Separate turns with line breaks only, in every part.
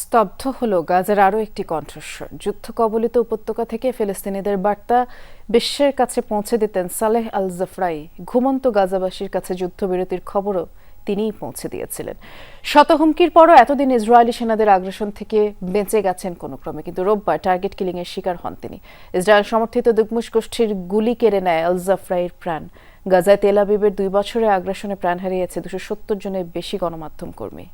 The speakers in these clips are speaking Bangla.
স্তব্ধ হলো গাজার আরও একটি কণ্ঠস্বর। যুদ্ধ কবলিত উপত্যকা থেকে ফিলিস্তিনিদের বার্তা বিশ্বের কাছে পৌঁছে দিতেন সালেহ আল জাফরাই ঘুমন্ত গাজাবাসীর কাছে যুদ্ধবিরতির খবরও তিনিই পৌঁছে দিয়েছিলেন। শত হুমকির পরও এতদিন ইসরায়েলি সেনাদের আগ্রাসন থেকে বেঁচে গেছেন কোনো ক্রমে, কিন্তু রোববার টার্গেট কিলিং এর শিকার হন তিনি। ইসরায়েল সমর্থিত দুগমুশ গোষ্ঠীর গুলি কেড়ে নেয় আল জাফরাইয়ের প্রাণ। গাজায় তেল আবিবের দুই বছরে আগ্রাসনে প্রাণ হারিয়েছে দুশো সত্তর জনের বেশি গণমাধ্যম কর্মী।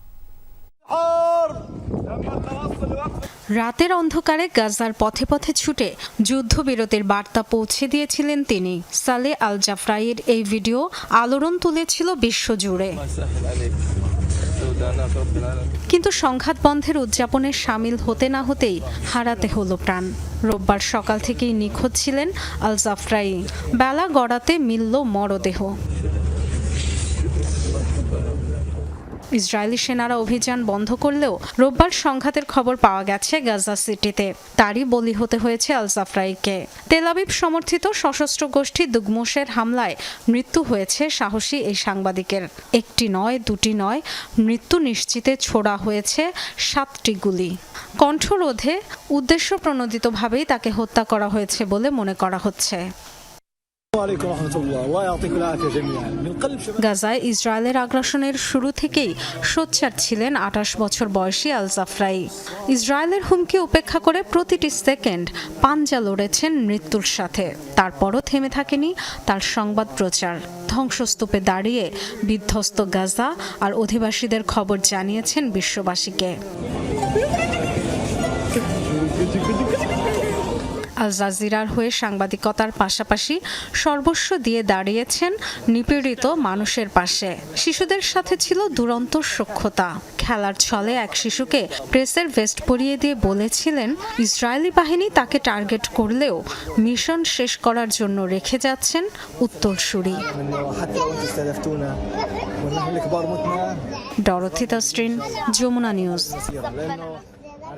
রাতের অন্ধকারে গাজার পথে পথে ছুটে যুদ্ধবিরতির বার্তা পৌঁছে দিয়েছিলেন তিনি। সালে আল জাফরাইয়ের এই ভিডিও আলোড়ন তুলেছিল বিশ্বজুড়ে। কিন্তু সংঘাত বন্ধের উদযাপনে সামিল হতে না হতেই হারাতে হলো প্রাণ। রোববার সকাল থেকেই নিখোঁজ ছিলেন আল জাফরাই। বেলা গড়াতে মিলল মরদেহ। ইসরায়েলি সেনারা অভিযান বন্ধ করলেও রোববার সংঘাতের খবর পাওয়া গেছে গাজা সিটিতে। তারই বলি হতে হয়েছে আল জাফরাইকে। তেলাবিব সমর্থিত সশস্ত্র গোষ্ঠী দুগমোশের হামলায় মৃত্যু হয়েছে সাহসী এই সাংবাদিকের। একটি নয়, দুটি নয়, মৃত্যু নিশ্চিতে ছোড়া হয়েছে সাতটি গুলি। কণ্ঠরোধে উদ্দেশ্য প্রণোদিতভাবেই তাকে হত্যা করা হয়েছে বলে মনে করা হচ্ছে। গাজায় ইসরায়েলের আগ্রাসনের শুরু থেকেই সোচ্চার ছিলেন আঠাশ বছর বয়সী আল জাফরাই। ইসরায়েলের হুমকি উপেক্ষা করে প্রতিটি সেকেন্ড পাঞ্জা লড়েছেন মৃত্যুর সাথে। তারপরও থেমে থাকেনি তার সংবাদ প্রচার। ধ্বংসস্তূপে দাঁড়িয়ে বিধ্বস্ত গাজা আর অধিবাসীদের খবর জানিয়েছেন বিশ্ববাসীকে। আল জাজিরার হয়ে সাংবাদিকতার পাশাপাশি সর্বস্ব দিয়ে দাঁড়িয়েছেন নিপীড়িত মানুষের পাশে। শিশুদের সাথে ছিল দুরন্ত সক্ষতা খেলার ছলে এক শিশুকে প্রেসের ভেস্ট পরিয়ে দিয়ে বলেছিলেন, ইসরায়েলি বাহিনী তাকে টার্গেট করলেও মিশন শেষ করার জন্য রেখে যাচ্ছেন উত্তরসূরি। ডরথিতা স্ট্রিন যমুনা নিউজ।